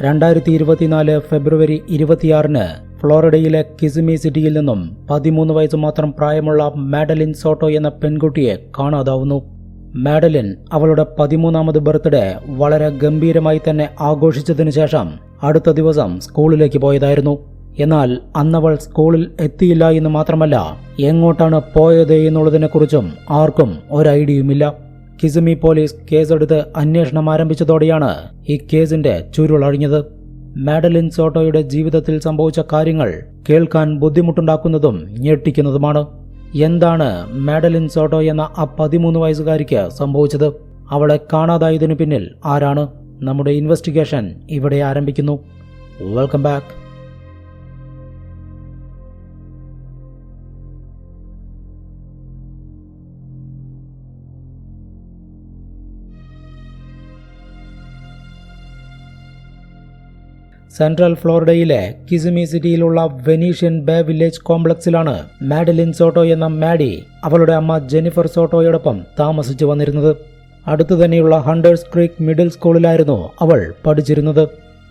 രണ്ടായിരത്തി ഇരുപത്തിനാല് ഫെബ്രുവരി ഇരുപത്തിയാറിന് ഫ്ലോറിഡയിലെ കിസിമി സിറ്റിയിൽ നിന്നും പതിമൂന്ന് വയസ്സ് മാത്രം പ്രായമുള്ള മാഡലിൻ സോട്ടോ എന്ന പെൺകുട്ടിയെ കാണാതാവുന്നു. മാഡലിൻ അവളുടെ പതിമൂന്നാമത് ബർത്ത്ഡേ വളരെ ഗംഭീരമായി തന്നെ ആഘോഷിച്ചതിനു ശേഷം അടുത്ത ദിവസം സ്കൂളിലേക്ക് പോയതായിരുന്നു. എന്നാൽ അന്നവൾ സ്കൂളിൽ എത്തിയില്ല എന്ന് മാത്രമല്ല എങ്ങോട്ടാണ് പോയത് എന്നുള്ളതിനെക്കുറിച്ചും ആർക്കും ഒരു ഐഡിയയുമില്ല. കിസിമി പോലീസ് കേസെടുത്ത് അന്വേഷണം ആരംഭിച്ചതോടെയാണ് ഈ കേസിന്റെ ചുരുളഴിഞ്ഞത് മാഡലിൻ സോട്ടോയുടെ ജീവിതത്തിൽ സംഭവിച്ച കാര്യങ്ങൾ കേൾക്കാൻ ബുദ്ധിമുട്ടുണ്ടാക്കുന്നതും ഞെട്ടിക്കുന്നതുമാണ്. എന്താണ് മാഡലിൻ സോട്ടോ എന്ന ആ പതിമൂന്ന് വയസ്സുകാരിക്ക് സംഭവിച്ചത്? അവളെ കാണാതായതിനു പിന്നിൽ ആരാണ്? നമ്മുടെ ഇൻവെസ്റ്റിഗേഷൻ ഇവിടെ ആരംഭിക്കുന്നു. Welcome back. സെൻട്രൽ ഫ്ലോറിഡയിലെ കിസിമി സിറ്റിയിലുള്ള വെനീഷ്യൻ ബേ വില്ലേജ് കോംപ്ലക്സിലാണ് മാഡലിൻ സോട്ടോ എന്ന മാഡി അവളുടെ അമ്മ ജെനിഫർ സോട്ടോയോടൊപ്പം താമസിച്ചു വന്നിരുന്നത്. അടുത്തു തന്നെയുള്ള ഹണ്ടേഴ്സ് ക്രീക്ക് മിഡിൽ സ്കൂളിലായിരുന്നു അവൾ പഠിച്ചിരുന്നത്.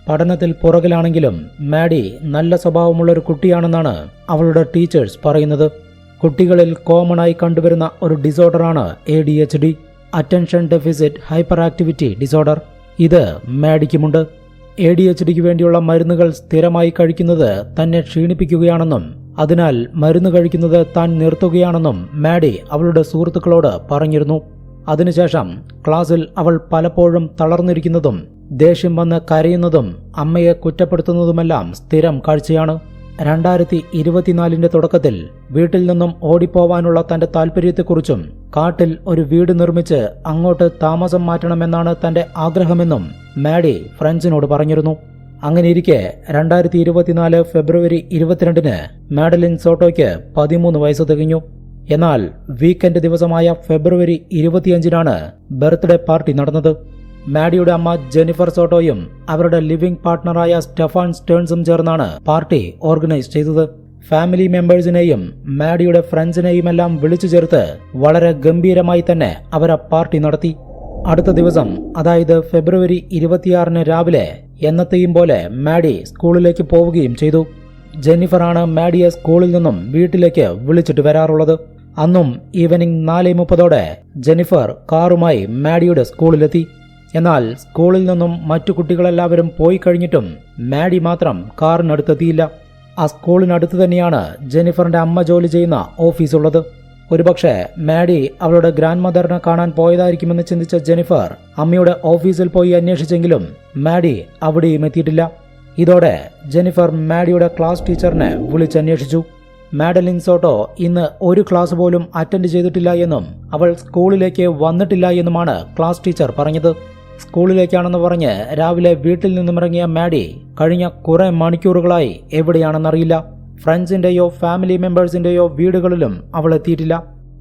പഠനത്തിൽ പുറകിലാണെങ്കിലും മാഡി നല്ല സ്വഭാവമുള്ള ഒരു കുട്ടിയാണെന്നാണ് അവളുടെ ടീച്ചേഴ്സ് പറയുന്നത്. കുട്ടികളിൽ കോമണായി കണ്ടുവരുന്ന ഒരു ഡിസോർഡറാണ് A D H D attention deficit hyperactivity disorder ഇത് മാഡിക്കുമുണ്ട്. എ ഡി എച്ച് ഡിക്ക് വേണ്ടിയുള്ള മരുന്നുകൾ സ്ഥിരമായി കഴിക്കുന്നത് തന്നെ ക്ഷീണിപ്പിക്കുകയാണെന്നും അതിനാൽ മരുന്ന് കഴിക്കുന്നത് താൻ നിർത്തുകയാണെന്നും മാഡി അവളുടെ സുഹൃത്തുക്കളോട് പറഞ്ഞിരുന്നു. അതിനുശേഷം ക്ലാസ്സിൽ അവൾ പലപ്പോഴും തളർന്നിരിക്കുന്നതും ദേഷ്യം വന്ന് കരയുന്നതും അമ്മയെ കുറ്റപ്പെടുത്തുന്നതുമെല്ലാം സ്ഥിരം കാഴ്ചയാണ്. രണ്ടായിരത്തി ഇരുപത്തിനാലിന്റെ തുടക്കത്തിൽ വീട്ടിൽ നിന്നും ഓടിപ്പോവാനുള്ള തന്റെ താൽപര്യത്തെക്കുറിച്ചും കാട്ടിൽ ഒരു വീട് നിർമ്മിച്ച് അങ്ങോട്ട് താമസം മാറ്റണമെന്നാണ് തന്റെ ആഗ്രഹമെന്നും മാഡി ഫ്രഞ്ചിനോട് പറഞ്ഞിരുന്നു. അങ്ങനെയിരിക്കെ രണ്ടായിരത്തി ഇരുപത്തിനാല് ഫെബ്രുവരി ഇരുപത്തിരണ്ടിന് മാഡലിൻ സോട്ടോയ്ക്ക് പതിമൂന്ന് വയസ്സ് തികഞ്ഞു. എന്നാൽ വീക്കെൻഡ് ദിവസമായ ഫെബ്രുവരി ഇരുപത്തിയഞ്ചിനാണ് ബർത്ത്ഡേ പാർട്ടി നടന്നത്. മാഡിയുടെ അമ്മ ജെനിഫർ സോട്ടോയും അവരുടെ ലിവിംഗ് പാർട്ട്ണറായ സ്റ്റെഫാൻ സ്റ്റേൺസും ചേർന്നാണ് പാർട്ടി ഓർഗനൈസ് ചെയ്തത്. ഫാമിലി മെമ്പേഴ്സിനെയും മാഡിയുടെ ഫ്രണ്ട്സിനെയുമെല്ലാം വിളിച്ചു ചേർത്ത് വളരെ ഗംഭീരമായി തന്നെ അവർ ആ പാർട്ടി നടത്തി. അടുത്ത ദിവസം അതായത് ഫെബ്രുവരി ഇരുപത്തിയാറിന് രാവിലെ എന്നത്തെയും പോലെ മാഡി സ്കൂളിലേക്ക് പോവുകയും ചെയ്തു. ജെന്നിഫറാണ് മാഡിയെ സ്കൂളിൽ നിന്നും വീട്ടിലേക്ക് വിളിച്ചിട്ട് വരാറുള്ളത്. അന്നും ഈവനിംഗ് നാല് മുപ്പതോടെ ജെന്നിഫർ കാറുമായി മാഡിയുടെ സ്കൂളിലെത്തി. എന്നാൽ സ്കൂളിൽ നിന്നും മറ്റു കുട്ടികളെല്ലാവരും പോയി കഴിഞ്ഞിട്ടും മാഡി മാത്രം കാറിനടുത്തെത്തിയില്ല. ആ സ്കൂളിനടുത്ത് തന്നെയാണ് ജെനിഫറിന്റെ അമ്മ ജോലി ചെയ്യുന്ന ഓഫീസുള്ളത് ഒരുപക്ഷെ മാഡി അവളുടെ ഗ്രാൻഡ് മദറിനെ കാണാൻ പോയതായിരിക്കുമെന്ന് ചിന്തിച്ച ജെനിഫർ അമ്മയുടെ ഓഫീസിൽ പോയി അന്വേഷിച്ചെങ്കിലും മാഡി അവിടെയും എത്തിയിട്ടില്ല. ഇതോടെ ജെനിഫർ മാഡിയുടെ ക്ലാസ് ടീച്ചറിനെ വിളിച്ചന്വേഷിച്ചു. മാഡലിൻ സോട്ടോ ഇന്ന് ഒരു ക്ലാസ് പോലും അറ്റൻഡ് ചെയ്തിട്ടില്ല എന്നും അവൾ സ്കൂളിലേക്ക് വന്നിട്ടില്ല എന്നുമാണ് ക്ലാസ് ടീച്ചർ പറഞ്ഞത്. സ്കൂളിലേക്കാണെന്ന് പറഞ്ഞ് രാവിലെ വീട്ടിൽ നിന്നുമിറങ്ങിയ മാഡി കഴിഞ്ഞ കുറെ മണിക്കൂറുകളായി എവിടെയാണെന്നറിയില്ല. ഫ്രണ്ട്സിന്റെയോ ഫാമിലി മെമ്പേഴ്സിന്റെയോ വീടുകളിലും അവൾ എത്തിയിട്ടില്ല.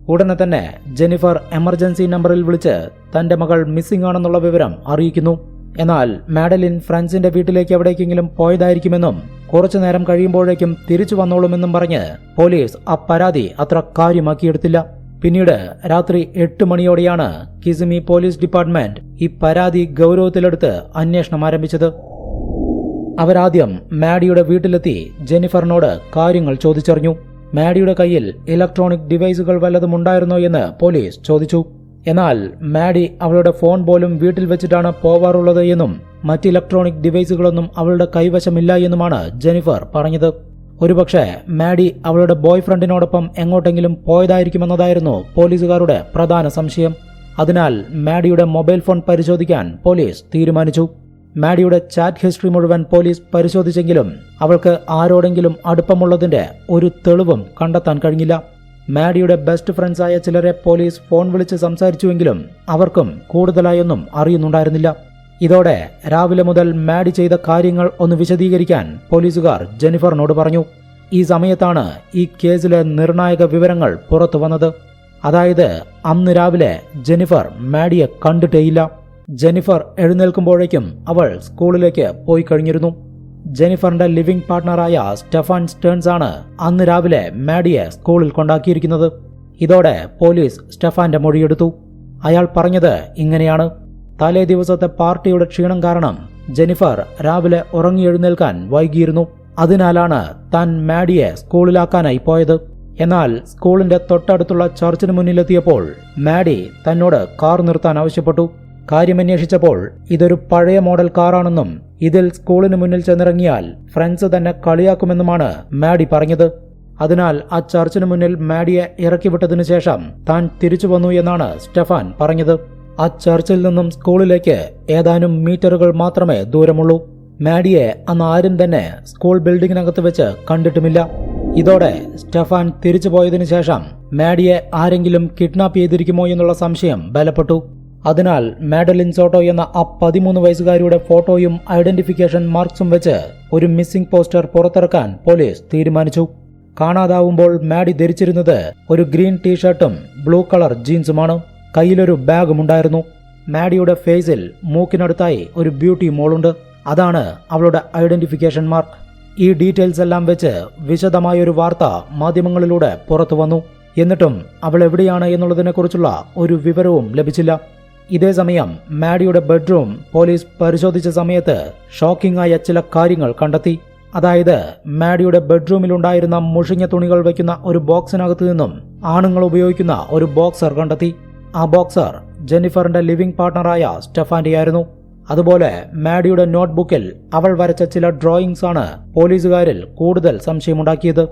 ഉടനെ തന്നെ ജെനിഫർ എമർജൻസി നമ്പറിൽ വിളിച്ച് തന്റെ മകൾ മിസ്സിംഗ് ആണെന്നുള്ള വിവരം അറിയിക്കുന്നു. എന്നാൽ മാഡലിൻ ഫ്രണ്ട്സിന്റെ വീട്ടിലേക്ക് എവിടേക്കെങ്കിലും പോയതായിരിക്കുമെന്നും കുറച്ചു നേരം കഴിയുമ്പോഴേക്കും തിരിച്ചു വന്നോളുമെന്നും പറഞ്ഞ് പോലീസ് ആ പരാതി അത്ര കാര്യമാക്കിയെടുത്തില്ല. പിന്നീട് രാത്രി എട്ട് മണിയോടെയാണ് കിസിമി പോലീസ് ഡിപ്പാർട്ട്മെന്റ് ഈ പരാതി ഗൗരവത്തിലെടുത്ത് അന്വേഷണം ആരംഭിച്ചത്. അവരാദ്യം മാഡിയുടെ വീട്ടിലെത്തി ജെന്നിഫറിനോട് കാര്യങ്ങൾ ചോദിച്ചറിഞ്ഞു. മാഡിയുടെ കയ്യിൽ ഇലക്ട്രോണിക് ഡിവൈസുകൾ വല്ലതും ഉണ്ടായിരുന്നോ എന്ന് പോലീസ് ചോദിച്ചു. എന്നാൽ മാഡി അവളുടെ ഫോൺ പോലും വീട്ടിൽ വെച്ചിട്ടാണ് പോവാറുള്ളത് എന്നും മറ്റ് ഇലക്ട്രോണിക് ഡിവൈസുകളൊന്നും അവളുടെ കൈവശമില്ല എന്നുമാണ് ജെനിഫർ പറഞ്ഞത്. ഒരുപക്ഷെ മാഡി അവളുടെ ബോയ് ഫ്രണ്ടിനോടൊപ്പം എങ്ങോട്ടെങ്കിലും പോയതായിരിക്കുമെന്നതായിരുന്നു പോലീസുകാരുടെ പ്രധാന സംശയം. അതിനാൽ മാഡിയുടെ മൊബൈൽ ഫോൺ പരിശോധിക്കാൻ പോലീസ് തീരുമാനിച്ചു. മാഡിയുടെ ചാറ്റ് ഹിസ്റ്ററി മുഴുവൻ പോലീസ് പരിശോധിച്ചെങ്കിലും അവൾക്ക് ആരോടെങ്കിലും അടുപ്പമുള്ളതിന്റെ ഒരു തെളിവും കണ്ടെത്താൻ കഴിഞ്ഞില്ല. മാഡിയുടെ ബെസ്റ്റ് ഫ്രണ്ട്സായ ചിലരെ പോലീസ് ഫോൺ വിളിച്ച് സംസാരിച്ചുവെങ്കിലും അവർക്കും കൂടുതലായൊന്നും അറിയുന്നുണ്ടായിരുന്നില്ല. ഇതോടെ രാവിലെ മുതൽ മാഡി ചെയ്ത കാര്യങ്ങൾ ഒന്ന് വിശദീകരിക്കാൻ പോലീസുകാർ ജെനിഫറിനോട് പറഞ്ഞു. ഈ സമയത്താണ് ഈ കേസിലെ നിർണായക വിവരങ്ങൾ പുറത്തു വന്നത്. അതായത് അന്ന് രാവിലെ ജെനിഫർ മാഡിയെ കണ്ടിട്ടേയില്ല. ജെനിഫർ എഴുന്നേൽക്കുമ്പോഴേക്കും അവൾ സ്കൂളിലേക്ക് പോയി കഴിഞ്ഞിരുന്നു. ജെനിഫറിന്റെ ലിവിംഗ് പാർട്ട്ണറായ സ്റ്റെഫാൻ സ്റ്റേൺസ് ആണ് അന്ന് രാവിലെ മാഡിയെ സ്കൂളിൽ കൊണ്ടാക്കിയിരിക്കുന്നത്. ഇതോടെ പോലീസ് സ്റ്റെഫാന്റെ മൊഴിയെടുത്തു. അയാൾ പറഞ്ഞത് ഇങ്ങനെയാണ്. തലേ ദിവസത്തെ പാർട്ടിയുടെ ക്ഷീണം കാരണം ജെനിഫർ രാവിലെ ഉറങ്ങിയെഴുന്നേൽക്കാൻ വൈകിയിരുന്നു. അതിനാലാണ് താൻ മാഡിയെ സ്കൂളിലാക്കാനായി പോയത്. എന്നാൽ സ്കൂളിന്റെ തൊട്ടടുത്തുള്ള ചർച്ചിന് മുന്നിലെത്തിയപ്പോൾ മാഡി തന്നോട് കാർ നിർത്താൻ ആവശ്യപ്പെട്ടു. കാര്യമന്വേഷിച്ചപ്പോൾ ഇതൊരു പഴയ മോഡൽ കാറാണെന്നും ഇതിൽ സ്കൂളിന് മുന്നിൽ ചെന്നിറങ്ങിയാൽ ഫ്രണ്ട്സ് തന്നെ കളിയാക്കുമെന്നുമാണ് മാഡി പറഞ്ഞത്. അതിനാൽ ആ ചർച്ചിന് മുന്നിൽ മാഡിയെ ഇറക്കിവിട്ടതിനു ശേഷം താൻ തിരിച്ചു വന്നു എന്നാണ് സ്റ്റെഫാൻ പറഞ്ഞത്. ആ ചർച്ചിൽ നിന്നും സ്കൂളിലേക്ക് ഏതാനും മീറ്ററുകൾ മാത്രമേ ദൂരമുള്ളൂ. മാഡിയെ അന്ന് ആരും തന്നെ സ്കൂൾ ബിൽഡിങ്ങിനകത്ത് വെച്ച് കണ്ടിട്ടുമില്ല. ഇതോടെ സ്റ്റെഫാൻ തിരിച്ചു പോയതിനു ശേഷം മാഡിയെ ആരെങ്കിലും കിഡ്നാപ്പ് ചെയ്തിരിക്കുമോ എന്നുള്ള സംശയം ബലപ്പെട്ടു. അതിനാൽ മാഡലിൻ സോട്ടോ എന്ന ആ പതിമൂന്ന് വയസ്സുകാരിയുടെ ഫോട്ടോയും ഐഡന്റിഫിക്കേഷൻ മാർക്സും വെച്ച് ഒരു മിസ്സിംഗ് പോസ്റ്റർ പുറത്തിറക്കാൻ പോലീസ് തീരുമാനിച്ചു. കാണാതാവുമ്പോൾ മാഡി ധരിച്ചിരുന്നത് ഒരു ഗ്രീൻ ടീഷർട്ടും ബ്ലൂ കളർ ജീൻസുമാണ്. കയ്യിലൊരു ബാഗും ഉണ്ടായിരുന്നു. മാഡിയുടെ ഫേസിൽ മൂക്കിനടുത്തായി ഒരു ബ്യൂട്ടി മോളുണ്ട്. അതാണ് അവളുടെ ഐഡന്റിഫിക്കേഷൻ മാർക്ക് ഈ ഡീറ്റെയിൽസ് എല്ലാം വെച്ച് വിശദമായ ഒരു വാർത്ത മാധ്യമങ്ങളിലൂടെ പുറത്തു വന്നു. എന്നിട്ടും അവൾ എവിടെയാണ് എന്നുള്ളതിനെക്കുറിച്ചുള്ള ഒരു വിവരവും ലഭിച്ചില്ല. ഇതേസമയം മാഡിയുടെ ബെഡ്റൂം പോലീസ് പരിശോധിച്ച സമയത്ത് ഷോക്കിംഗ് ആയ ചില കാര്യങ്ങൾ കണ്ടെത്തി. അതായത് മാഡിയുടെ ബെഡ്റൂമിലുണ്ടായിരുന്ന മുഷിഞ്ഞ തുണികൾ വയ്ക്കുന്ന ഒരു ബോക്സിനകത്തു നിന്നും ആണുങ്ങൾ ഉപയോഗിക്കുന്ന ഒരു ബോക്സർ കണ്ടെത്തി. ആ ബോക്സർ ജെന്നിഫറിന്റെ ലിവിംഗ് പാർട്ണറായ സ്റ്റെഫാന്റെയായിരുന്നു. അതുപോലെ മാഡിയുടെ നോട്ട്ബുക്കിൽ അവൾ വരച്ച ചില ഡ്രോയിങ്സ് ആണ് പോലീസുകാരിൽ കൂടുതൽ സംശയമുണ്ടാക്കിയത്.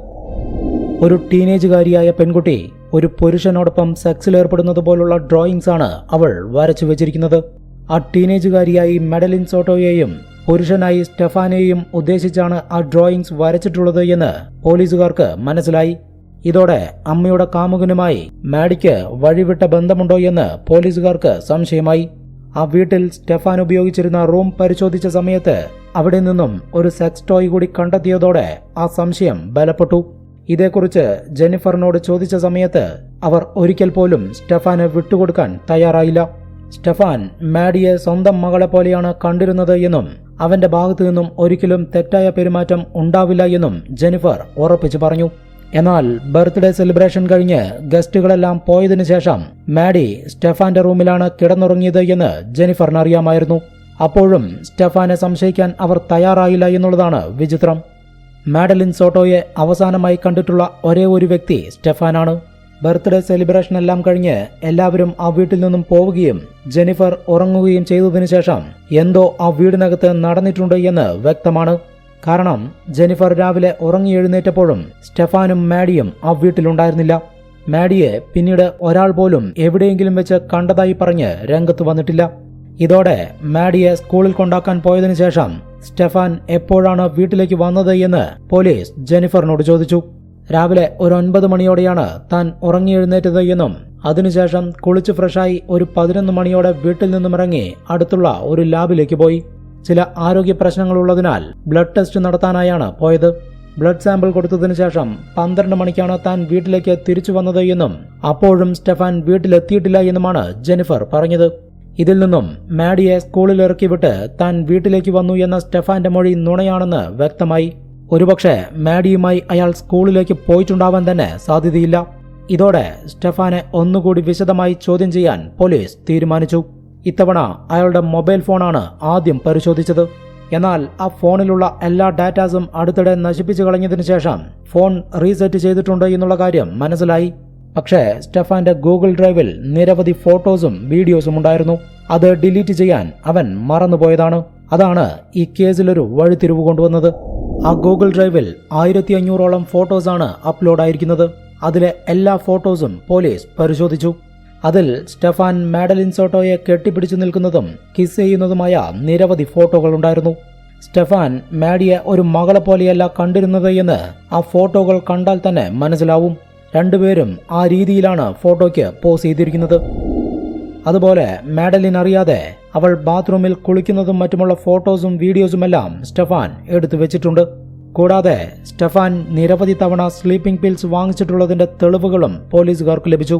ഒരു ടീനേജുകാരിയായ പെൺകുട്ടി ഒരു പുരുഷനോടൊപ്പം സെക്സിൽ ഏർപ്പെടുന്നത് പോലുള്ള ഡ്രോയിങ്സ് ആണ് അവൾ വരച്ചു വെച്ചിരിക്കുന്നത്. ആ ടീനേജുകാരിയായി മെഡലിൻ സോട്ടോയെയും പുരുഷനായി സ്റ്റെഫാനെയും ഉദ്ദേശിച്ചാണ് ആ ഡ്രോയിങ്സ് വരച്ചിട്ടുള്ളത് എന്ന് പോലീസുകാർക്ക് മനസ്സിലായി. ഇതോടെ അമ്മയുടെ കാമുകനുമായി മാഡിക്ക് വഴിവിട്ട ബന്ധമുണ്ടോ എന്ന് പോലീസുകാർക്ക് സംശയമായി. ആ വീട്ടിൽ സ്റ്റെഫാൻ ഉപയോഗിച്ചിരുന്ന റൂം പരിശോധിച്ച സമയത്ത് അവിടെ നിന്നും ഒരു സെക്സ് ടോയ് കൂടി കണ്ടെത്തിയതോടെ ആ സംശയം ബലപ്പെട്ടു. ഇതേക്കുറിച്ച് ജെന്നിഫറിനോട് ചോദിച്ച സമയത്ത് അവർ ഒരിക്കൽ പോലും സ്റ്റെഫാന് വിട്ടുകൊടുക്കാൻ തയ്യാറായില്ല. സ്റ്റെഫാൻ മാഡിയെ സ്വന്തം മകളെ പോലെയാണ് കണ്ടിരുന്നത് എന്നും അവന്റെ ഭാഗത്തു നിന്നും ഒരിക്കലും തെറ്റായ പെരുമാറ്റം ഉണ്ടാവില്ല എന്നും ജെനിഫർ ഉറപ്പിച്ചു പറഞ്ഞു. എന്നാൽ ബർത്ത്ഡേ സെലിബ്രേഷൻ കഴിഞ്ഞ് ഗസ്റ്റുകളെല്ലാം പോയതിനു ശേഷം മാഡി സ്റ്റെഫാന്റെ റൂമിലാണ് കിടന്നുറങ്ങിയത് എന്ന് ജെനിഫറിന് അറിയാമായിരുന്നു. അപ്പോഴും സ്റ്റെഫാനെ സംശയിക്കാൻ അവർ തയ്യാറായില്ല എന്നുള്ളതാണ് വിചിത്രം. മാഡലിൻ സോട്ടോയെ അവസാനമായി കണ്ടിട്ടുള്ള ഒരേ ഒരു വ്യക്തി സ്റ്റെഫാനാണ്. ബർത്ത്ഡേ സെലിബ്രേഷൻ എല്ലാം കഴിഞ്ഞ് എല്ലാവരും ആ വീട്ടിൽ നിന്നും പോവുകയും ജെനിഫർ ഉറങ്ങുകയും ചെയ്തതിനു ശേഷം എന്തോ ആ വീടിനകത്ത് നടന്നിട്ടുണ്ട് എന്ന് വ്യക്തമാണ്. കാരണം ജെനിഫർ രാവിലെ ഉറങ്ങി എഴുന്നേറ്റപ്പോഴും സ്റ്റെഫാനും മാഡിയും ആ വീട്ടിലുണ്ടായിരുന്നില്ല. മാഡിയെ പിന്നീട് ഒരാൾ പോലും എവിടെയെങ്കിലും വെച്ച് കണ്ടതായി പറഞ്ഞ് രംഗത്ത് വന്നിട്ടില്ല. ഇതോടെ മാഡിയെ സ്കൂളിൽ കൊണ്ടാക്കാൻ പോയതിനു ശേഷം സ്റ്റെഫാൻ എപ്പോഴാണ് വീട്ടിലേക്ക് വന്നത് എന്ന് പോലീസ് ജെനിഫറിനോട് ചോദിച്ചു. രാവിലെ ഒരു ഒൻപത് മണിയോടെയാണ് താൻ ഉറങ്ങി എഴുന്നേറ്റത് എന്നും അതിനുശേഷം കുളിച്ച് ഫ്രഷായി ഒരു പതിനൊന്ന് മണിയോടെ വീട്ടിൽ നിന്നും ഇറങ്ങി അടുത്തുള്ള ഒരു ലാബിലേക്ക് പോയി. ചില ആരോഗ്യ പ്രശ്നങ്ങളുള്ളതിനാൽ ബ്ലഡ് ടെസ്റ്റ് നടത്താനായാണ് പോയത്. ബ്ലഡ് സാമ്പിൾ കൊടുത്തതിനു ശേഷം പന്ത്രണ്ട് മണിക്കാണ് താൻ വീട്ടിലേക്ക് തിരിച്ചു വന്നത് എന്നും അപ്പോഴും സ്റ്റെഫാൻ വീട്ടിലെത്തിയിട്ടില്ല എന്നുമാണ് ജെനിഫർ പറഞ്ഞത്. ഇതിൽ നിന്നും മാഡിയെ സ്കൂളിൽ ഇറക്കിവിട്ട് താൻ വീട്ടിലേക്ക് വന്നു എന്ന സ്റ്റെഫാന്റെ മൊഴി നുണയാണെന്ന് വ്യക്തമായി. ഒരുപക്ഷെ മാഡിയുമായി അയാൾ സ്കൂളിലേക്ക് പോയിട്ടുണ്ടാവാൻ തന്നെ സാധ്യതയില്ല. ഇതോടെ സ്റ്റെഫാനെ ഒന്നുകൂടി വിശദമായി ചോദ്യം ചെയ്യാൻ പോലീസ് തീരുമാനിച്ചു. ഇത്തവണ അയാളുടെ മൊബൈൽ ഫോണാണ് ആദ്യം പരിശോധിച്ചത്. എന്നാൽ ആ ഫോണിലുള്ള എല്ലാ ഡാറ്റാസും അടുത്തിടെ നശിപ്പിച്ചു കളഞ്ഞതിനു ശേഷം ഫോൺ റീസെറ്റ് ചെയ്തിട്ടുണ്ട് എന്നുള്ള കാര്യം മനസ്സിലായി. പക്ഷേ സ്റ്റെഫാന്റെ ഗൂഗിൾ ഡ്രൈവിൽ നിരവധി ഫോട്ടോസും വീഡിയോസും ഉണ്ടായിരുന്നു. അത് ഡിലീറ്റ് ചെയ്യാൻ അവൻ മറന്നുപോയതാണ്. അതാണ് ഈ കേസിലൊരു വഴിത്തിരിവ് കൊണ്ടുവന്നത്. ആ ഗൂഗിൾ ഡ്രൈവിൽ ആയിരത്തി അഞ്ഞൂറോളം ഫോട്ടോസാണ് അപ്ലോഡ് ആയിരിക്കുന്നത് അതിലെ എല്ലാ ഫോട്ടോസും പോലീസ് പരിശോധിച്ചു. അതിൽ സ്റ്റെഫാൻ മാഡലിൻ സോട്ടോയെ കെട്ടിപ്പിടിച്ചു നിൽക്കുന്നതും കിസ് ചെയ്യുന്നതുമായ നിരവധി ഫോട്ടോകൾ ഉണ്ടായിരുന്നു. സ്റ്റെഫാൻ മാഡിയെ ഒരു മകളെ പോലെയല്ല കണ്ടിരുന്നത് എന്ന് ആ ഫോട്ടോകൾ കണ്ടാൽ തന്നെ മനസ്സിലാവും. രണ്ടുപേരും ആ രീതിയിലാണ് ഫോട്ടോയ്ക്ക് പോസ് ചെയ്തിരിക്കുന്നത്. അതുപോലെ മാഡലിൻ അറിയാതെ അവൾ ബാത്റൂമിൽ കുളിക്കുന്നതും മറ്റുമുള്ള ഫോട്ടോസും വീഡിയോസുമെല്ലാം സ്റ്റെഫാൻ എടുത്തു വെച്ചിട്ടുണ്ട്. കൂടാതെ സ്റ്റെഫാൻ നിരവധി തവണ സ്ലീപ്പിംഗ് പിൽസ് വാങ്ങിച്ചിട്ടുള്ളതിന്റെ തെളിവുകളും പോലീസുകാർക്ക് ലഭിച്ചു.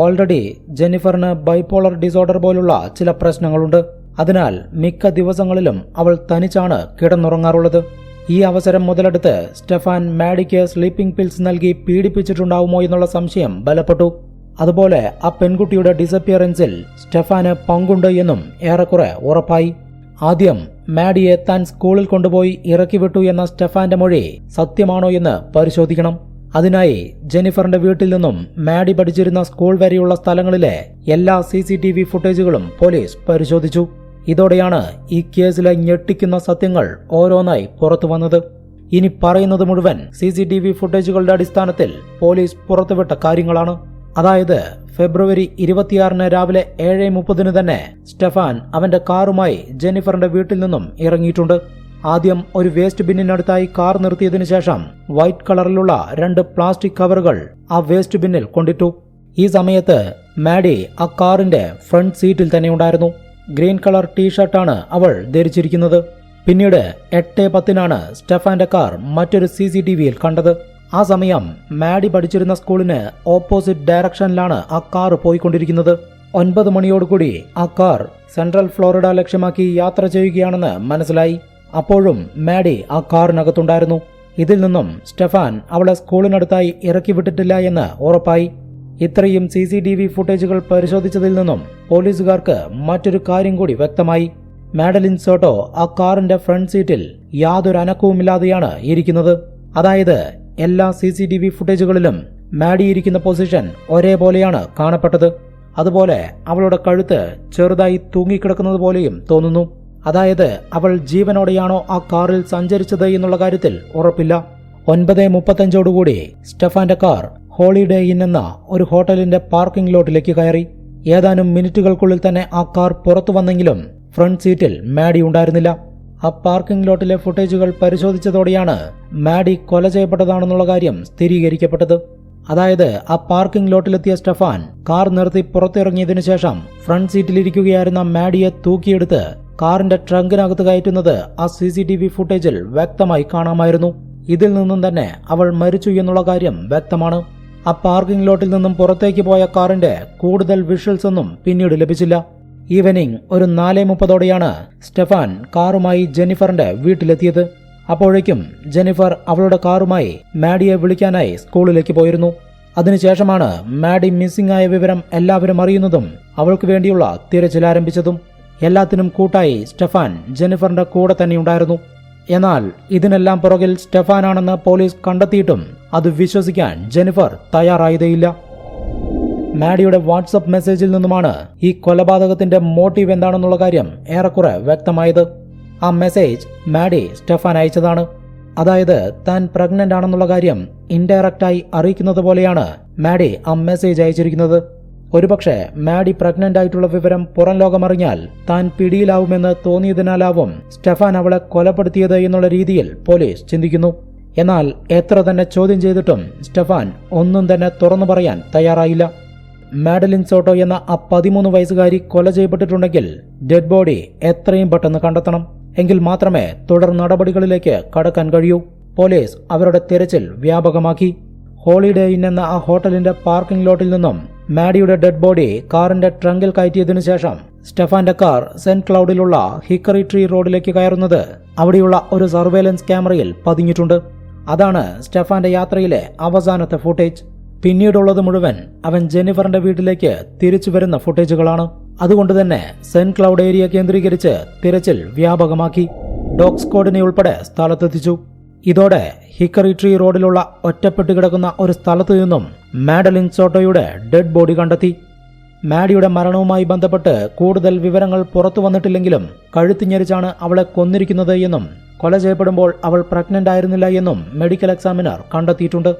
ഓൾറെഡി ജെന്നിഫറിന് ബൈപോളർ ഡിസോർഡർ പോലുള്ള ചില പ്രശ്നങ്ങളുണ്ട്. അതിനാൽ മിക്ക ദിവസങ്ങളിലും അവൾ തനിച്ചാണ് കിടന്നുറങ്ങാറുള്ളത്. ഈ അവസരം മുതലെടുത്ത് സ്റ്റെഫാൻ മാഡിക്ക് സ്ലീപ്പിംഗ് പിൽസ് നൽകി പീഡിപ്പിച്ചിട്ടുണ്ടാവുമോ എന്നുള്ള സംശയം ബലപ്പെട്ടു. അതുപോലെ ആ പെൺകുട്ടിയുടെ ഡിസപ്പിയറൻസിൽ സ്റ്റെഫാന് പങ്കുണ്ട് എന്നും ഏറെക്കുറെ ഉറപ്പായി. ആദ്യം മാഡിയെ താൻ സ്കൂളിൽ കൊണ്ടുപോയി ഇറക്കിവിട്ടു എന്ന സ്റ്റെഫാന്റെ മൊഴി സത്യമാണോ എന്ന് പരിശോധിക്കണം. അതിനായി ജെനിഫറിന്റെ വീട്ടിൽ നിന്നും മാഡി പഠിച്ചിരുന്ന സ്കൂൾ വരെയുള്ള സ്ഥലങ്ങളിലെ എല്ലാ സി സി ടി വി ഫുട്ടേജുകളും പോലീസ് പരിശോധിച്ചു. ഇതോടെയാണ് ഈ കേസിലെ ഞെട്ടിക്കുന്ന സത്യങ്ങൾ ഓരോന്നായി പുറത്തു വന്നത്. ഇനി പറയുന്നത് മുഴുവൻ സി സി ടി വി ഫുട്ടേജുകളുടെ അടിസ്ഥാനത്തിൽ പോലീസ് പുറത്തുവിട്ട കാര്യങ്ങളാണ്. അതായത് ഫെബ്രുവരി ഇരുപത്തിയാറിന് രാവിലെ ഏഴ് മുപ്പതിന് തന്നെ സ്റ്റെഫാൻ അവന്റെ കാറുമായി ജെന്നിഫറിന്റെ വീട്ടിൽ നിന്നും ഇറങ്ങിയിട്ടുണ്ട്. ആദ്യം ഒരു വേസ്റ്റ് ബിന്നിനടുത്തായി കാർ നിർത്തിയതിനു ശേഷം വൈറ്റ് കളറിലുള്ള രണ്ട് പ്ലാസ്റ്റിക് കവറുകൾ ആ വേസ്റ്റ് ബിന്നിൽ കൊണ്ടിട്ടു. ഈ സമയത്ത് മാഡി ആ കാറിന്റെ ഫ്രണ്ട് സീറ്റിൽ തന്നെ ഉണ്ടായിരുന്നു. ഗ്രീൻ കളർ ടീഷർട്ടാണ് അവൾ ധരിച്ചിരിക്കുന്നത്. പിന്നീട് എട്ട് പത്തിനാണ് സ്റ്റെഫാന്റെ കാർ മറ്റൊരു സി സി ടി വിയിൽ കണ്ടത്. ആ സമയം മാഡി പഠിച്ചിരുന്ന സ്കൂളിന് ഓപ്പോസിറ്റ് ഡയറക്ഷനിലാണ് ആ കാർ പോയിക്കൊണ്ടിരിക്കുന്നത്. ഒൻപത് മണിയോടുകൂടി ആ കാർ സെൻട്രൽ ഫ്ലോറിഡ ലക്ഷ്യമാക്കി യാത്ര ചെയ്യുകയാണെന്ന് മനസ്സിലായി. അപ്പോഴും മാഡി ആ കാറിനകത്തുണ്ടായിരുന്നു. ഇതിൽ നിന്നും സ്റ്റെഫാൻ അവളെ സ്കൂളിനടുത്തായി ഇറക്കി വിട്ടിട്ടില്ല എന്ന് ഉറപ്പായി. ഇത്രയും സി സി ടി വി ഫുട്ടേജുകൾ പരിശോധിച്ചതിൽ നിന്നും പോലീസുകാർക്ക് മറ്റൊരു കാര്യം കൂടി വ്യക്തമായി. മാഡലിൻ സോട്ടോ ആ കാറിന്റെ ഫ്രണ്ട് സീറ്റിൽ യാതൊരു അനക്കവുമില്ലാതെയാണ് ഇരിക്കുന്നത്. അതായത് എല്ലാ സി സി ടി വി ഫുട്ടേജുകളിലും മാഡി ഇരിക്കുന്ന പൊസിഷൻ ഒരേപോലെയാണ് കാണപ്പെട്ടത്. അതുപോലെ അവളുടെ കഴുത്ത് ചെറുതായി തൂങ്ങിക്കിടക്കുന്നത് പോലെയും തോന്നുന്നു. അതായത് അവൾ ജീവനോടെയാണോ ആ കാറിൽ സഞ്ചരിച്ചത് എന്നുള്ള കാര്യത്തിൽ ഉറപ്പില്ല. ഒൻപത് മുപ്പത്തഞ്ചോടുകൂടി സ്റ്റെഫാന്റെ കാർ ഹോളിഡേ ഇൻ എന്ന ഒരു ഹോട്ടലിന്റെ പാർക്കിംഗ് ലോട്ടിലേക്ക് കയറി. ഏതാനും മിനിറ്റുകൾക്കുള്ളിൽ തന്നെ ആ കാർ പുറത്തു വന്നെങ്കിലും ഫ്രണ്ട് സീറ്റിൽ മാഡി ഉണ്ടായിരുന്നില്ല. ആ പാർക്കിംഗ് ലോട്ടിലെ ഫുട്ടേജുകൾ പരിശോധിച്ചതോടെയാണ് മാഡി കൊല ചെയ്യപ്പെട്ടതാണെന്നുള്ള കാര്യം സ്ഥിരീകരിക്കപ്പെട്ടത്. അതായത് ആ പാർക്കിംഗ് ലോട്ടിലെത്തിയ സ്റ്റെഫാൻ കാർ നിർത്തി പുറത്തിറങ്ങിയതിനു ശേഷം ഫ്രണ്ട് സീറ്റിലിരിക്കുകയായിരുന്ന മാഡിയെ തൂക്കിയെടുത്ത് കാറിന്റെ ട്രങ്കിനകത്ത് കയറ്റുന്നത് ആ സി സി ടി വി ഫുട്ടേജിൽ വ്യക്തമായി കാണാമായിരുന്നു. ഇതിൽ നിന്നും തന്നെ അവൾ മരിച്ചു എന്നുള്ള കാര്യം വ്യക്തമാണ്. ആ പാർക്കിംഗ് ലോട്ടിൽ നിന്നും പുറത്തേക്ക് പോയ കാറിന്റെ കൂടുതൽ വിഷ്വൽസ് ഒന്നും പിന്നീട് ലഭിച്ചില്ല. ഈവനിങ് ഒരു നാല് മുപ്പതോടെയാണ് സ്റ്റെഫാൻ കാറുമായി ജെന്നിഫറിന്റെ വീട്ടിലെത്തിയത്. അപ്പോഴേക്കും ജെന്നിഫർ അവളുടെ കാറുമായി മാഡിയെ വിളിക്കാനായി സ്കൂളിലേക്ക് പോയിരുന്നു. അതിനുശേഷമാണ് മാഡി മിസ്സിംഗ് ആയ വിവരം എല്ലാവരും അറിയുന്നതും അവൾക്ക് വേണ്ടിയുള്ള തിരച്ചിൽ ആരംഭിച്ചതും. എല്ലാത്തിനും കൂട്ടായി സ്റ്റെഫാൻ ജെന്നിഫറിന്റെ കൂടെ തന്നെ ഉണ്ടായിരുന്നു. എന്നാൽ ഇതിനെല്ലാം പുറകിൽ സ്റ്റെഫാനാണെന്ന് പോലീസ് കണ്ടെത്തിയിട്ടും അത് വിശ്വസിക്കാൻ ജെന്നിഫർ തയ്യാറായതേയില്ല. മാഡിയുടെ വാട്സപ്പ് മെസ്സേജിൽ നിന്നുമാണ് ഈ കൊലപാതകത്തിന്റെ മോട്ടീവ് എന്താണെന്നുള്ള കാര്യം ഏറെക്കുറെ വ്യക്തമായത്. ആ മെസ്സേജ് മാഡി സ്റ്റെഫാൻ അയച്ചതാണ്. അതായത് താൻ പ്രഗ്നന്റ് ആണെന്നുള്ള കാര്യം ഇൻഡയറക്റ്റായി അറിയിക്കുന്നത് പോലെയാണ് മാഡി ആ മെസ്സേജ് അയച്ചിരിക്കുന്നത്. ഒരുപക്ഷെ മാഡി പ്രഗ്നന്റ് ആയിട്ടുള്ള വിവരം പുറം ലോകമറിഞ്ഞാൽ താൻ പിടിയിലാവുമെന്ന് തോന്നിയതിനാലാവും സ്റ്റെഫാൻ അവളെ കൊലപ്പെടുത്തിയത് എന്നുള്ള രീതിയിൽ പോലീസ് ചിന്തിക്കുന്നു. എന്നാൽ എത്ര തന്നെ ചോദ്യം ചെയ്തിട്ടും സ്റ്റെഫാൻ ഒന്നും തന്നെ തുറന്നു പറയാൻ തയ്യാറായില്ല. മാഡലിൻ സോട്ടോ എന്ന ആ പതിമൂന്ന് വയസ്സുകാരി കൊല ചെയ്യപ്പെട്ടിട്ടുണ്ടെങ്കിൽ ഡെഡ് ബോഡി എത്രയും പെട്ടെന്ന് കണ്ടെത്തണം. എങ്കിൽ മാത്രമേ തുടർ നടപടികളിലേക്ക് കടക്കാൻ കഴിയൂ. പോലീസ് അവരുടെ തിരച്ചിൽ വ്യാപകമാക്കി. ഹോളിഡേ ഇൻ എന്ന ആ ഹോട്ടലിന്റെ പാർക്കിംഗ് ലോട്ടിൽ നിന്നും മാഡിയുടെ ഡെഡ് ബോഡി കാറിന്റെ ട്രങ്കിൽ കയറ്റിയതിനു ശേഷം സ്റ്റെഫാന്റെ കാർ സെന്റ് ക്ലൗഡിലുള്ള ഹിക്കറി ട്രീ റോഡിലേക്ക് കയറുന്നത് അവിടെയുള്ള ഒരു സർവേലൻസ് ക്യാമറയിൽ പതിഞ്ഞിട്ടുണ്ട്. അതാണ് സ്റ്റെഫാന്റെ യാത്രയിലെ അവസാനത്തെ ഫുട്ടേജ്. പിന്നീടുള്ളത് മുഴുവൻ അവൻ ജെന്നിഫറിന്റെ വീട്ടിലേക്ക് തിരിച്ചു വരുന്ന ഫുട്ടേജുകളാണ്. അതുകൊണ്ട് തന്നെ സെന്റ് ക്ലൗഡ് ഏരിയ കേന്ദ്രീകരിച്ച് തിരച്ചിൽ വ്യാപകമാക്കി. ഡോഗ് സ്ക്വാഡിനെ ഉൾപ്പെടെ സ്ഥലത്തെത്തിച്ചു. ഇതോടെ ഹിക്കറി ട്രീ റോഡിലുള്ള ഒറ്റപ്പെട്ട് കിടക്കുന്ന ഒരു സ്ഥലത്തു നിന്നും മാഡലിൻ സോട്ടോയുടെ ഡെഡ് ബോഡി കണ്ടെത്തി. മാഡിയുടെ മരണവുമായി ബന്ധപ്പെട്ട് കൂടുതൽ വിവരങ്ങൾ പുറത്തു വന്നിട്ടില്ലെങ്കിലും കഴുത്തിഞ്ഞരിച്ചാണ് അവളെ കൊന്നിരിക്കുന്നത് എന്നും കൊല ചെയ്യപ്പെടുമ്പോൾ അവൾ പ്രഗ്നന്റ് ആയിരുന്നില്ല എന്നും മെഡിക്കൽ എക്സാമിനർ കണ്ടെത്തിയിട്ടുണ്ട്.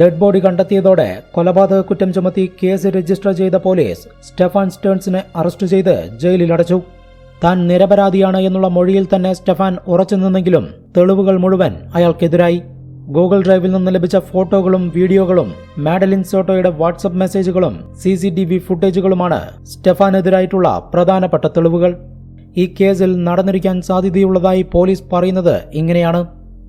ഡെഡ് ബോഡി കണ്ടെത്തിയതോടെ കൊലപാതക കുറ്റം ചുമത്തി കേസ് രജിസ്റ്റർ ചെയ്ത പോലീസ് സ്റ്റെഫാൻ സ്റ്റേൺസിനെ അറസ്റ്റ് ചെയ്ത് ജയിലിലടച്ചു. താൻ നിരപരാധിയാണ് എന്നുള്ള മൊഴിയിൽ തന്നെ സ്റ്റെഫാൻ ഉറച്ചു നിന്നെങ്കിലും തെളിവുകൾ മുഴുവൻ അയാൾക്കെതിരായി. ഗൂഗിൾ ഡ്രൈവിൽ നിന്ന് ലഭിച്ച ഫോട്ടോകളും വീഡിയോകളും മാഡലിൻ സോട്ടോയുടെ വാട്സപ്പ് മെസ്സേജുകളും സി സി ടി വി ഫുട്ടേജുകളുമാണ് സ്റ്റെഫാനെതിരായിട്ടുള്ള പ്രധാനപ്പെട്ട തെളിവുകൾ. ഈ കേസിൽ നടന്നിരിക്കാൻ സാധ്യതയുള്ളതായി പോലീസ് പറയുന്നത് ഇങ്ങനെയാണ്.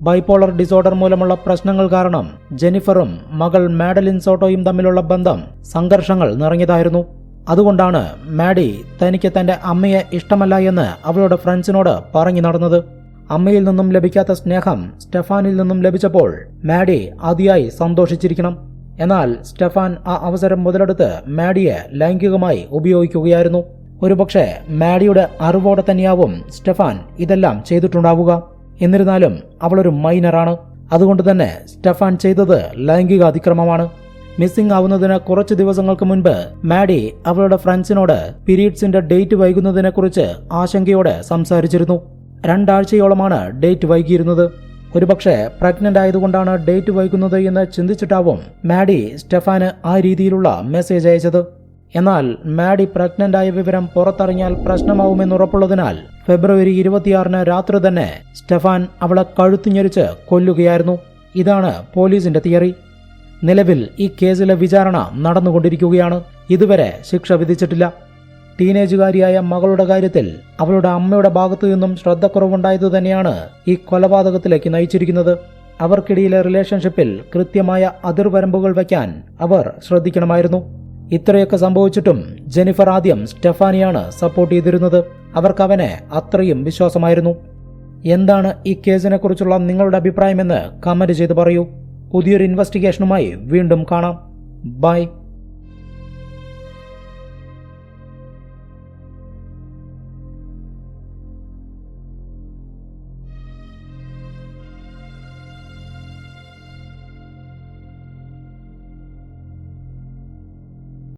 ബൈപോളർ ഡിസോർഡർ മൂലമുള്ള പ്രശ്നങ്ങൾ കാരണം ജെനിഫറും മകൾ മാഡലിൻ സോട്ടോയും തമ്മിലുള്ള ബന്ധം സംഘർഷങ്ങൾ നിറഞ്ഞതായിരുന്നു. അതുകൊണ്ടാണ് മാഡി തനിക്ക് തന്റെ അമ്മയെ ഇഷ്ടമല്ല എന്ന് അവളുടെ ഫ്രണ്ട്സിനോട് പറഞ്ഞു നടന്നത്. അമ്മയിൽ നിന്നും ലഭിക്കാത്ത സ്നേഹം സ്റ്റെഫാനിൽ നിന്നും ലഭിച്ചപ്പോൾ മാഡി അതിയായി സന്തോഷിച്ചിരിക്കണം. എന്നാൽ സ്റ്റെഫാൻ ആ അവസരം മുതലെടുത്ത് മാഡിയെ ലൈംഗികമായി ഉപയോഗിക്കുകയായിരുന്നു. ഒരുപക്ഷെ മാഡിയുടെ അറിവോടെ തന്നെയാവും സ്റ്റെഫാൻ ഇതെല്ലാം ചെയ്തിട്ടുണ്ടാവുക. എന്നിരുന്നാലും അവളൊരു മൈനറാണ്. അതുകൊണ്ട് തന്നെ സ്റ്റെഫാൻ ചെയ്തത് ലൈംഗിക അതിക്രമമാണ് മിസ്സിംഗ് ആവുന്നതിന് കുറച്ച് ദിവസങ്ങൾക്ക് മുൻപ് മാഡി അവളുടെ ഫ്രണ്ട്സിനോട് പീരീഡ്സിന്റെ ഡേറ്റ് വൈകുന്നതിനെക്കുറിച്ച് ആശങ്കയോടെ സംസാരിച്ചിരുന്നു. രണ്ടാഴ്ചയോളമാണ് ഡേറ്റ് വൈകിയിരുന്നത്. ഒരുപക്ഷെ പ്രഗ്നന്റ് ആയതുകൊണ്ടാണ് ഡേറ്റ് വൈകുന്നത് എന്ന് ചിന്തിച്ചിട്ടാവും മാഡി സ്റ്റെഫാന് ആ രീതിയിലുള്ള മെസ്സേജ് അയച്ചത്. എന്നാൽ മാഡി പ്രഗ്നന്റ് ആയ വിവരം പുറത്തറിഞ്ഞാൽ പ്രശ്നമാവുമെന്നുറപ്പുള്ളതിനാൽ ഫെബ്രുവരി ഇരുപത്തിയാറിന് രാത്രി തന്നെ സ്റ്റെഫാൻ അവളെ കഴുത്തുഞ്ഞെരിച്ച് കൊല്ലുകയായിരുന്നു. ഇതാണ് പോലീസിന്റെ തിയറി. നിലവിൽ ഈ കേസിലെ വിചാരണ നടന്നുകൊണ്ടിരിക്കുകയാണ്. ഇതുവരെ ശിക്ഷ വിധിച്ചിട്ടില്ല. ടീനേജുകാരിയായ മകളുടെ കാര്യത്തിൽ അവളുടെ അമ്മയുടെ ഭാഗത്തു നിന്നും ശ്രദ്ധക്കുറവുണ്ടായതു തന്നെയാണ് ഈ കൊലപാതകത്തിലേക്ക് നയിച്ചിരിക്കുന്നത്. അവർക്കിടയിലെ റിലേഷൻഷിപ്പിൽ കൃത്യമായ അതിർവരമ്പുകൾ വയ്ക്കാൻ അവർ ശ്രദ്ധിക്കണമായിരുന്നു. ഇത്രയൊക്കെ സംഭവിച്ചിട്ടും ജെനിഫർ ആദ്യം സ്റ്റെഫാനിയാണ് സപ്പോർട്ട് ചെയ്തിരുന്നത്. അവർക്ക് അവനെ അത്രയും വിശ്വാസമായിരുന്നു. എന്താണ് ഈ കേസിനെക്കുറിച്ചുള്ള നിങ്ങളുടെ അഭിപ്രായമെന്ന് കമന്റ് ചെയ്ത് പറയൂ. പുതിയൊരു ഇൻവെസ്റ്റിഗേഷനുമായി വീണ്ടും കാണാം. ബൈ